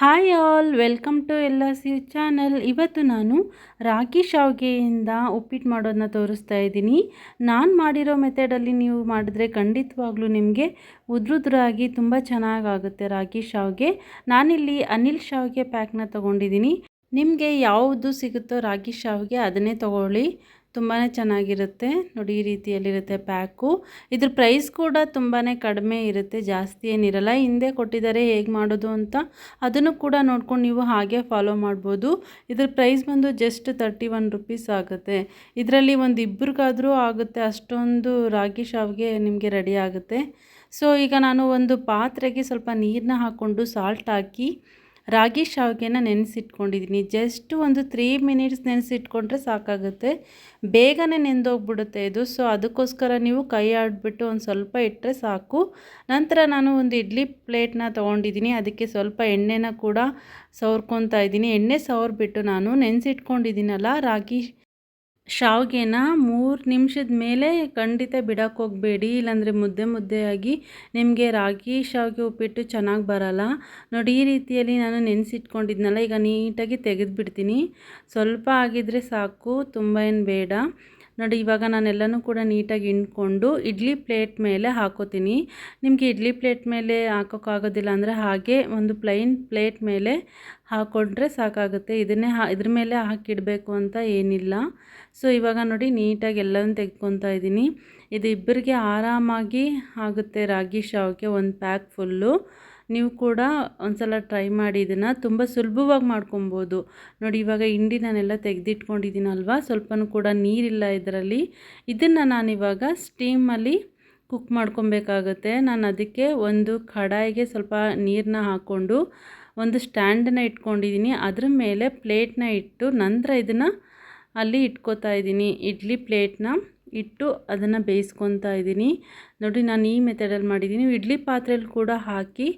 Hi all, welcome to ಎಲ್ಲ ಸಿ channel. ಇವತ್ತು ನಾನು ರಾಗಿ ಶಾವಿಗೆಯಿಂದ ಉಪ್ಪಿಟ್ಟು ಮಾಡೋದನ್ನ ತೋರಿಸ್ತಾ ಇದ್ದೀನಿ. ನಾನು ಮಾಡಿರೋ ಮೆಥಡಲ್ಲಿ ನೀವು ಮಾಡಿದ್ರೆ ಖಂಡಿತವಾಗ್ಲೂ ನಿಮಗೆ ಉದ್ರುದ್ರಾಗಿ ತುಂಬ ಚೆನ್ನಾಗಾಗುತ್ತೆ ರಾಗಿ ಶಾವಿಗೆ. ನಾನಿಲ್ಲಿ ಅನಿಲ್ ಶಾವಿಗೆ ಪ್ಯಾಕ್ನ ತೊಗೊಂಡಿದ್ದೀನಿ. ನಿಮಗೆ ಯಾವುದು ಸಿಗುತ್ತೋ ರಾಗಿ ಶಾವಿಗೆ ಅದನ್ನೇ ತೊಗೊಳ್ಳಿ. ತುಂಬಾ ಚೆನ್ನಾಗಿರುತ್ತೆ. ನೋಡಿ, ಈ ರೀತಿಯಲ್ಲಿರುತ್ತೆ ಪ್ಯಾಕು. ಇದ್ರ ಪ್ರೈಸ್ ಕೂಡ ತುಂಬಾ ಕಡಿಮೆ ಇರುತ್ತೆ, ಜಾಸ್ತಿ ಏನಿರಲ್ಲ. ಹಿಂದೆ ಕೊಟ್ಟಿದ್ದಾರೆ, ಹೇಗೆ ಮಾಡೋದು ಅಂತ ಅದನ್ನು ಕೂಡ ನೋಡ್ಕೊಂಡು ನೀವು ಹಾಗೆ ಫಾಲೋ ಮಾಡ್ಬೋದು. ಇದ್ರ ಪ್ರೈಸ್ ಬಂದು ಜಸ್ಟ್ ತರ್ಟಿ ಒನ್ ರುಪೀಸ್ ಆಗುತ್ತೆ. ಇದರಲ್ಲಿ ಒಂದು ಇಬ್ಬರಿಗಾದರೂ ಆಗುತ್ತೆ, ಅಷ್ಟೊಂದು ರಾಗಿ ಶಾವಿಗೆ ನಿಮಗೆ ರೆಡಿ ಆಗುತ್ತೆ. ಸೊ, ಈಗ ನಾನು ಒಂದು ಪಾತ್ರೆಗೆ ಸ್ವಲ್ಪ ನೀರನ್ನ ಹಾಕ್ಕೊಂಡು ಸಾಲ್ಟ್ ಹಾಕಿ ರಾಗಿ ಶಾವಿಗೆನ ನೆನೆಸಿಟ್ಕೊಂಡಿದ್ದೀನಿ ಜಸ್ಟ್ ಒಂದು ತ್ರೀ ಮಿನಿಟ್ಸ್ ನೆನೆಸಿಟ್ಕೊಂಡ್ರೆ ಸಾಕಾಗುತ್ತೆ. ಬೇಗನೆ ನೆಂದೋಗ್ಬಿಡುತ್ತೆ ಇದು. ಸೊ ಅದಕ್ಕೋಸ್ಕರ ನೀವು ಕೈ ಆಡಿಬಿಟ್ಟು ಒಂದು ಸ್ವಲ್ಪ ಇಟ್ಟರೆ ಸಾಕು. ನಂತರ ನಾನು ಒಂದು ಇಡ್ಲಿ ಪ್ಲೇಟ್ನ ತೊಗೊಂಡಿದ್ದೀನಿ ಅದಕ್ಕೆ ಸ್ವಲ್ಪ ಎಣ್ಣೆನ ಕೂಡ ಸವರ್ಕೊತಾ ಇದ್ದೀನಿ ಎಣ್ಣೆ ಸವರ್ಬಿಟ್ಟು ನಾನು ನೆನೆಸಿಟ್ಕೊಂಡಿದ್ದೀನಲ್ಲ ರಾಗಿ ಶಾವಿಗೆನ ಮೂರು ನಿಮಿಷದ ಮೇಲೆ ಖಂಡಿತ ಬಿಡೋಕೆ ಹೋಗಬೇಡಿ, ಇಲ್ಲಾಂದರೆ ಮುದ್ದೆ ಮುದ್ದೆಯಾಗಿ ನಿಮಗೆ ರಾಗಿ ಶಾವಿಗೆ ಉಪ್ಪಿಟ್ಟು ಚೆನ್ನಾಗಿ ಬರಲ್ಲ. ನೋಡಿ, ಈ ರೀತಿಯಲ್ಲಿ ನಾನು ನೆನೆಸಿಟ್ಕೊಂಡಿದ್ನಲ್ಲ, ಈಗ ನೀಟಾಗಿ ತೆಗೆದುಬಿಡ್ತೀನಿ. ಸ್ವಲ್ಪ ಆಗಿದ್ದರೆ ಸಾಕು, ತುಂಬ ಏನು ಬೇಡ. ನೋಡಿ, ಇವಾಗ ನಾನೆಲ್ಲನೂ ಕೂಡ ನೀಟಾಗಿ ಹಿಂಡ್ಕೊಂಡು ಇಡ್ಲಿ ಪ್ಲೇಟ್ ಮೇಲೆ ಹಾಕೋತೀನಿ. ನಿಮಗೆ ಇಡ್ಲಿ ಪ್ಲೇಟ್ ಮೇಲೆ ಹಾಕೋಕ್ಕಾಗೋದಿಲ್ಲ ಅಂದರೆ ಹಾಗೆ ಒಂದು ಪ್ಲೈನ್ ಪ್ಲೇಟ್ ಮೇಲೆ ಹಾಕ್ಕೊಂಡ್ರೆ ಸಾಕಾಗುತ್ತೆ. ಇದನ್ನೇ ಹಾ, ಇದ್ರ ಮೇಲೆ ಹಾಕಿಡಬೇಕು ಅಂತ ಏನಿಲ್ಲ. ಸೊ, ಇವಾಗ ನೋಡಿ, ನೀಟಾಗಿ ಎಲ್ಲನೂ ತೆಗ್ಕೊತಾ ಇದ್ದೀನಿ. ಇದು ಇಬ್ಬರಿಗೆ ಆರಾಮಾಗಿ ಆಗುತ್ತೆ ರಾಗಿ, ಶಾವಿಗೆ, ಒಂದು ಪ್ಯಾಕ್ ಫುಲ್ಲು. ನೀವು ಕೂಡ ಒಂದ್ಸಲ ಟ್ರೈ ಮಾಡಿ ಇದನ್ನು ತುಂಬ ಸುಲಭವಾಗಿ ಮಾಡ್ಕೊಬೋದು. ನೋಡಿ, ಇವಾಗ ಹಿಂಡಿ ನಾನೆಲ್ಲ ತೆಗೆದಿಟ್ಕೊಂಡಿದ್ದೀನಲ್ವ? ಸ್ವಲ್ಪನೂ ಕೂಡ ನೀರಿಲ್ಲ ಇದರಲ್ಲಿ. ಇದನ್ನು ನಾನಿವಾಗ ಸ್ಟೀಮಲ್ಲಿ ಕುಕ್ ಮಾಡ್ಕೊಬೇಕಾಗತ್ತೆ. ನಾನು ಅದಕ್ಕೆ ಒಂದು ಕಡಾಯಿಗೆ ಸ್ವಲ್ಪ ನೀರನ್ನ ಹಾಕ್ಕೊಂಡು ಒಂದು ಸ್ಟ್ಯಾಂಡನ್ನ ಇಟ್ಕೊಂಡಿದ್ದೀನಿ. ಅದ್ರ ಮೇಲೆ ಪ್ಲೇಟ್ನ ಇಟ್ಟು ನಂತರ ಇದನ್ನು ಅಲ್ಲಿ ಇಟ್ಕೋತಾ ಇದ್ದೀನಿ. ಇಡ್ಲಿ ಪ್ಲೇಟ್ನ ಇಟ್ಟು ಅದನ್ನು ಬೇಯಿಸ್ಕೊತಾ ಇದ್ದೀನಿ. ನೋಡಿ, ನಾನು ಈ ಮೆಥಡಲ್ಲಿ ಮಾಡಿದ್ದೀನಿ. ಇಡ್ಲಿ ಪಾತ್ರೆಯಲ್ಲಿ ಕೂಡ ಹಾಕಿ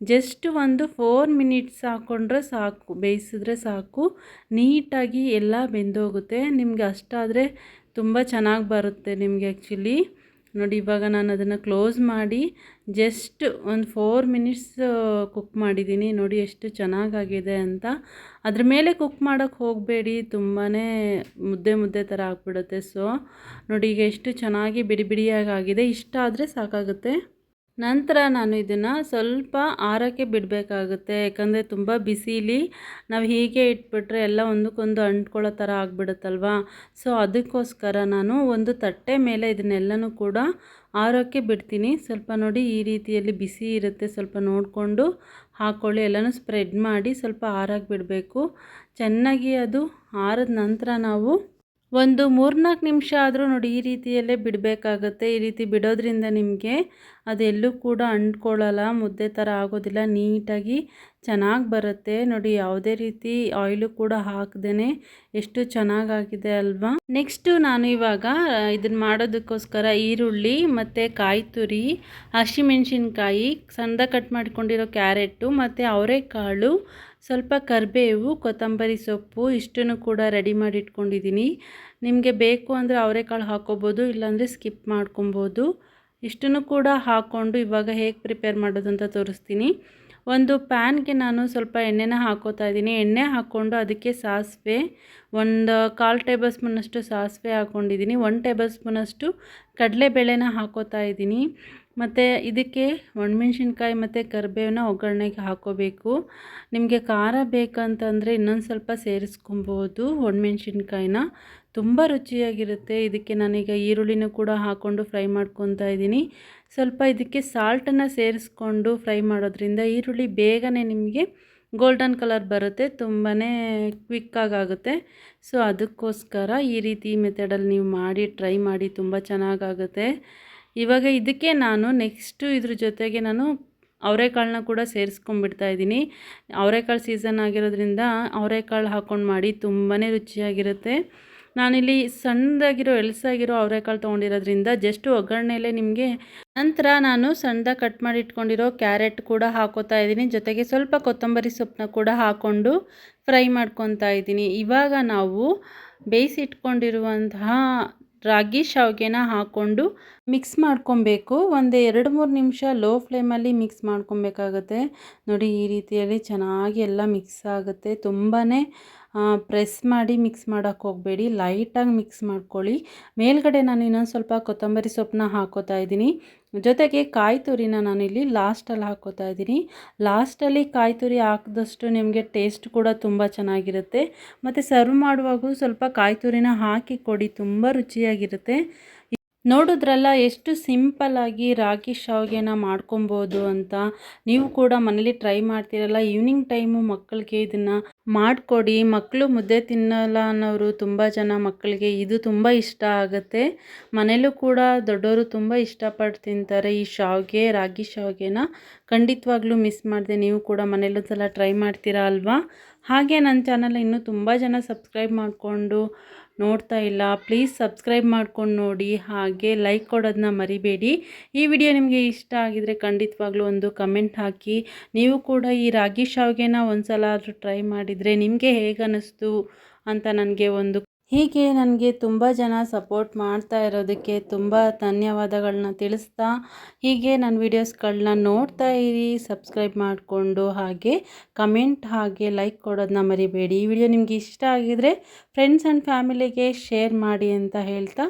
ಜಸ್ಟ್ ಒಂದು ಫೋರ್ ಮಿನಿಟ್ಸ್ ಹಾಕ್ಕೊಂಡ್ರೆ ಸಾಕು. ಬೇಯಿಸಿದ್ರೆ ಸಾಕು. ನೀಟಾಗಿ ಎಲ್ಲ ಬೆಂದೋಗುತ್ತೆ. ನಿಮಗೆ ಅಷ್ಟಾದರೆ ತುಂಬ ಚೆನ್ನಾಗಿ ಬರುತ್ತೆ ನಿಮಗೆ ಆ್ಯಕ್ಚುಲಿ ನೋಡಿ, ಇವಾಗ ನಾನು ಅದನ್ನು ಕ್ಲೋಸ್ ಮಾಡಿ ಜಸ್ಟ್ ಒಂದು ಫೋರ್ ಮಿನಿಟ್ಸ್ ಕುಕ್ ಮಾಡಿದ್ದೀನಿ ನೋಡಿ, ಎಷ್ಟು ಚೆನ್ನಾಗಾಗಿದೆ ಅಂತ. ಅದ್ರ ಮೇಲೆ ಕುಕ್ ಮಾಡೋಕ್ಕೆ ಹೋಗಬೇಡಿ. ತುಂಬಾ ಮುದ್ದೆ ಮುದ್ದೆ ಥರ ಆಗಿಬಿಡುತ್ತೆ. ಸೊ ನೋಡಿ, ಈಗ ಎಷ್ಟು ಚೆನ್ನಾಗಿ ಬಿಡಿ ಬಿಡಿಯಾಗಿ ಆಗಿದೆ. ಇಷ್ಟ ಆದರೆ ಸಾಕಾಗುತ್ತೆ. ನಂತರ ನಾನು ಇದನ್ನು ಸ್ವಲ್ಪ ಆರೋಕ್ಕೆ ಬಿಡಬೇಕಾಗುತ್ತೆ. ಯಾಕಂದರೆ ತುಂಬ ಬಿಸಿಲಿ, ನಾವು ಹೀಗೆ ಇಟ್ಬಿಟ್ರೆ ಎಲ್ಲ ಒಂದಕ್ಕೊಂದು ಅಂಟ್ಕೊಳ್ಳೋ ಥರ ಆಗಿಬಿಡುತ್ತಲ್ವ? ಸೊ ಅದಕ್ಕೋಸ್ಕರ ನಾನು ಒಂದು ತಟ್ಟೆ ಮೇಲೆ ಇದನ್ನೆಲ್ಲನೂ ಕೂಡ ಆರೋಕ್ಕೆ ಬಿಡ್ತೀನಿ. ಸ್ವಲ್ಪ ನೋಡಿ ಈ ರೀತಿಯಲ್ಲಿ ಬಿಸಿ ಇರುತ್ತೆ. ಸ್ವಲ್ಪ ನೋಡಿಕೊಂಡು ಹಾಕ್ಕೊಳ್ಳಿ ಎಲ್ಲನೂ ಸ್ಪ್ರೆಡ್ ಮಾಡಿ ಸ್ವಲ್ಪ ಆರಾಗಿ ಬಿಡಬೇಕು. ಚೆನ್ನಾಗಿ ಅದು ಆರಿದ ನಂತರ ನಾವು ಒಂದು ಮೂರ್ನಾಲ್ಕು ನಿಮಿಷ ಆದರೂ ನೋಡಿ ಈ ರೀತಿಯಲ್ಲೇ ಬಿಡಬೇಕಾಗತ್ತೆ. ಈ ರೀತಿ ಬಿಡೋದ್ರಿಂದ ನಿಮಗೆ ಅದೆಲ್ಲೂ ಕೂಡ ಅಂಟ್ಕೊಳ್ಳಲ್ಲ, ಮುದ್ದೆ ಥರ ಆಗೋದಿಲ್ಲ, ನೀಟಾಗಿ ಚೆನ್ನಾಗಿ ಬರುತ್ತೆ. ನೋಡಿ ಯಾವುದೇ ರೀತಿ ಆಯಿಲು ಕೂಡ ಹಾಕ್ದೇ ಎಷ್ಟು ಚೆನ್ನಾಗಾಗಿದೆ ಅಲ್ವಾ? ನೆಕ್ಸ್ಟು ನಾನು ಇವಾಗ ಇದನ್ನು ಮಾಡೋದಕ್ಕೋಸ್ಕರ ಈರುಳ್ಳಿ ಮತ್ತು ಕಾಯಿ ತುರಿ ಹಸಿಮೆಣ್ಸಿನ್ಕಾಯಿ ಸಣ್ಣ ಕಟ್ ಮಾಡ್ಕೊಂಡಿರೋ ಕ್ಯಾರೆಟು ಮತ್ತು ಅವರೆಕಾಳು ಸ್ವಲ್ಪ ಕರಿಬೇವು, ಕೊತ್ತಂಬರಿ ಸೊಪ್ಪು ಇಷ್ಟನ್ನು ಕೂಡ ರೆಡಿ ಮಾಡಿ ಇಟ್ಕೊಂಡಿದ್ದೀನಿ ನಿಮಗೆ ಬೇಕು ಅಂದರೆ ಅವರೆಕಾಳು ಹಾಕ್ಕೋಬೋದು ಇಲ್ಲಾಂದರೆ ಸ್ಕಿಪ್ ಮಾಡ್ಕೊಬೋದು. ಇಷ್ಟನ್ನು ಕೂಡ ಹಾಕ್ಕೊಂಡು ಇವಾಗ ಹೇಗೆ ಪ್ರಿಪೇರ್ ಮಾಡೋದು ಅಂತ ತೋರಿಸ್ತೀನಿ. ಒಂದು ಪ್ಯಾನ್ಗೆ ನಾನು ಸ್ವಲ್ಪ ಎಣ್ಣೆನ ಹಾಕೋತಾ ಇದ್ದೀನಿ. ಎಣ್ಣೆ ಹಾಕ್ಕೊಂಡು ಅದಕ್ಕೆ ಸಾಸಿವೆ, ಒಂದು ಕಾಲು ಟೇಬಲ್ ಸ್ಪೂನಷ್ಟು ಸಾಸಿವೆ ಹಾಕ್ಕೊಂಡಿದ್ದೀನಿ ಒನ್ ಟೇಬಲ್ ಸ್ಪೂನಷ್ಟು ಕಡಲೆಬೇಳೆನ ಹಾಕೋತಾ ಇದ್ದೀನಿ. ಮತ್ತು ಇದಕ್ಕೆ ಒಣಮೆಣ್ಸಿನ್ಕಾಯಿ ಮತ್ತು ಕರಿಬೇವನ್ನ ಒಗ್ಗರಣೆಗೆ ಹಾಕೋಬೇಕು. ನಿಮಗೆ ಖಾರ ಬೇಕಂತಂದರೆ ಇನ್ನೊಂದು ಸ್ವಲ್ಪ ಸೇರಿಸ್ಕೊಬೋದು ಒಣಮೆಣ್ಸಿನ್ಕಾಯಿನ. ತುಂಬ ರುಚಿಯಾಗಿರುತ್ತೆ. ಇದಕ್ಕೆ ನಾನೀಗ ಈರುಳ್ಳಿನೂ ಕೂಡ ಹಾಕ್ಕೊಂಡು ಫ್ರೈ ಮಾಡ್ಕೊತಾ ಇದ್ದೀನಿ. ಸ್ವಲ್ಪ ಇದಕ್ಕೆ ಸಾಲ್ಟನ್ನು ಸೇರಿಸ್ಕೊಂಡು ಫ್ರೈ ಮಾಡೋದ್ರಿಂದ ಈರುಳ್ಳಿ ಬೇಗನೆ ನಿಮಗೆ ಗೋಲ್ಡನ್ ಕಲರ್ ಬರುತ್ತೆ ತುಂಬಾ ಕ್ವಿಕ್ಕಾಗುತ್ತೆ ಸೊ ಅದಕ್ಕೋಸ್ಕರ ಈ ರೀತಿ ಮೆಥಡಲ್ಲಿ ನೀವು ಮಾಡಿ, ಟ್ರೈ ಮಾಡಿ, ತುಂಬ ಚೆನ್ನಾಗಾಗುತ್ತೆ. ಇವಾಗ ಇದಕ್ಕೆ ನಾನು ನೆಕ್ಸ್ಟು ಇದ್ರ ಜೊತೆಗೆ ನಾನು ಅವರೆಕಾಳನ್ನ ಕೂಡ ಸೇರಿಸ್ಕೊಂಡ್ಬಿಡ್ತಾ ಇದ್ದೀನಿ. ಅವರೆಕಾಳು ಸೀಸನ್ ಆಗಿರೋದ್ರಿಂದ ಅವರೆಕಾಳು ಹಾಕ್ಕೊಂಡು ಮಾಡಿ ತುಂಬಾ ರುಚಿಯಾಗಿರುತ್ತೆ. ನಾನಿಲ್ಲಿ ಸಣ್ಣದಾಗಿರೋ, ಎಲ್ಸಾಗಿರೋ ಅವರೆಕಾಳು ತೊಗೊಂಡಿರೋದ್ರಿಂದ ಜಸ್ಟ್ ಒಗ್ಗರಣೆಲೆ ನಿಮಗೆ ನಂತರ ನಾನು ಸಣ್ಣದಾಗಿ ಕಟ್ ಮಾಡಿ ಇಟ್ಕೊಂಡಿರೋ ಕ್ಯಾರೆಟ್ ಕೂಡ ಹಾಕೋತಾ ಇದ್ದೀನಿ. ಜೊತೆಗೆ ಸ್ವಲ್ಪ ಕೊತ್ತಂಬರಿ ಸೊಪ್ಪನ್ನ ಕೂಡ ಹಾಕ್ಕೊಂಡು ಫ್ರೈ ಮಾಡ್ಕೊತಾ ಇದ್ದೀನಿ. ಇವಾಗ ನಾವು ಬೇಯಿಸಿಟ್ಕೊಂಡಿರುವಂತಹ ರಾಗಿ ಶಾವಿಗೆನ ಹಾಕ್ಕೊಂಡು ಮಿಕ್ಸ್ ಮಾಡ್ಕೊಬೇಕು. ಒಂದು ಎರಡು ಮೂರು ನಿಮಿಷ ಲೋ ಫ್ಲೇಮಲ್ಲಿ ಮಿಕ್ಸ್ ಮಾಡ್ಕೊಬೇಕಾಗತ್ತೆ. ನೋಡಿ ಈ ರೀತಿಯಲ್ಲಿ ಚೆನ್ನಾಗಿ ಎಲ್ಲ ಮಿಕ್ಸ್ ಆಗುತ್ತೆ. ತುಂಬಾ ಪ್ರೆಸ್ ಮಾಡಿ ಮಿಕ್ಸ್ ಮಾಡೋಕ್ಕೆ ಹೋಗಬೇಡಿ. ಲೈಟಾಗಿ ಮಿಕ್ಸ್ ಮಾಡ್ಕೊಳ್ಳಿ. ಮೇಲ್ಗಡೆ ನಾನು ಇನ್ನೊಂದು ಸ್ವಲ್ಪ ಕೊತ್ತಂಬರಿ ಸೊಪ್ಪನ್ನ ಹಾಕೋತಾ ಇದ್ದೀನಿ. ಜೊತೆಗೆ ಕಾಯಿ ತುರಿನ ನಾನಿಲ್ಲಿ ಲಾಸ್ಟಲ್ಲಿ ಹಾಕೋತಾ ಇದ್ದೀನಿ. ಲಾಸ್ಟಲ್ಲಿ ಕಾಯಿ ತುರಿ ಹಾಕಿದಷ್ಟು ನಿಮಗೆ ಟೇಸ್ಟ್ ಕೂಡ ತುಂಬ ಚೆನ್ನಾಗಿರುತ್ತೆ. ಮತ್ತು ಸರ್ವ್ ಮಾಡುವಾಗೂ ಸ್ವಲ್ಪ ಕಾಯಿ ತುರಿನ ಹಾಕಿ ಕೊಡಿ, ತುಂಬ ರುಚಿಯಾಗಿರುತ್ತೆ. ನೋಡಿದ್ರಲ್ಲ ಎಷ್ಟು ಸಿಂಪಲ್ಲಾಗಿ ರಾಗಿ ಶಾವಿಗೆನ ಮಾಡ್ಕೊಬೋದು ಅಂತ. ನೀವು ಕೂಡ ಮನೇಲಿ ಟ್ರೈ ಮಾಡ್ತೀರಲ್ಲ, ಈವ್ನಿಂಗ್ ಟೈಮು ಮಕ್ಕಳಿಗೆ ಇದನ್ನು ಮಾಡಿಕೊಡಿ. ಮಕ್ಕಳು ಮುದ್ದೆ ತಿನ್ನಲ್ಲ ಅನ್ನೋರು ತುಂಬ ಜನ ಮಕ್ಕಳಿಗೆ ಇದು ತುಂಬ ಇಷ್ಟ ಆಗುತ್ತೆ. ಮನೇಲೂ ಕೂಡ ದೊಡ್ಡವರು ತುಂಬ ಇಷ್ಟಪಟ್ಟು ತಿಂತಾರೆ. ಈ ಶಾವಿಗೆ, ರಾಗಿ ಶಾವಿಗೆನ ಖಂಡಿತವಾಗ್ಲೂ ಮಿಸ್ ಮಾಡಿದೆ. ನೀವು ಕೂಡ ಮನೇಲೂ ಸಲ ಟ್ರೈ ಮಾಡ್ತೀರಾ ಅಲ್ವಾ? ಹಾಗೆ ನನ್ನ ಚಾನಲ್ ಇನ್ನೂ ತುಂಬ ಜನ ಸಬ್ಸ್ಕ್ರೈಬ್ ಮಾಡಿಕೊಂಡು ನೋಡ್ತಾ ಇಲ್ಲ ಪ್ಲೀಸ್ ಸಬ್ಸ್ಕ್ರೈಬ್ ಮಾಡ್ಕೊಂಡು ನೋಡಿ, ಹಾಗೆ ಲೈಕ್ ಕೊಡೋದನ್ನ ಮರಿಬೇಡಿ. ಈ ವಿಡಿಯೋ ನಿಮಗೆ ಇಷ್ಟ ಆಗಿದರೆ ಖಂಡಿತವಾಗ್ಲೂ ಒಂದು ಕಮೆಂಟ್ ಹಾಕಿ. ನೀವು ಕೂಡ ಈ ರಾಗಿ ಶಾವಿಗೆನ ಒಂದು ಸಲ ಆದರೂ ಟ್ರೈ ಮಾಡಿದರೆ ನಿಮಗೆ ಹೇಗೆ ಅನ್ನಿಸ್ತು ಅಂತ ನನಗೆ ಒಂದು ಹೀಗೆ ನನಗೆ ತುಂಬ ಜನ ಸಪೋರ್ಟ್ ಮಾಡ್ತಾ ಇರೋದಕ್ಕೆ ತುಂಬ ಧನ್ಯವಾದಗಳನ್ನ ತಿಳಿಸ್ತಾ, ಹೀಗೆ ನನ್ನ ವೀಡಿಯೋಸ್ಗಳನ್ನ ನೋಡ್ತಾ ಇರಿ ಸಬ್ಸ್ಕ್ರೈಬ್ ಮಾಡಿಕೊಂಡು ಹಾಗೆ ಕಮೆಂಟ್ ಹಾಗೆ ಲೈಕ್ ಕೊಡೋದನ್ನ ಮರಿಬೇಡಿ. ಈ ವಿಡಿಯೋ ನಿಮಗೆ ಇಷ್ಟ ಆಗಿದರೆ ಫ್ರೆಂಡ್ಸ್ ಆ್ಯಂಡ್ ಫ್ಯಾಮಿಲಿಗೆ ಶೇರ್ ಮಾಡಿ ಅಂತ ಹೇಳ್ತಾ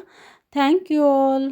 ಥ್ಯಾಂಕ್ ಯು ಆಲ್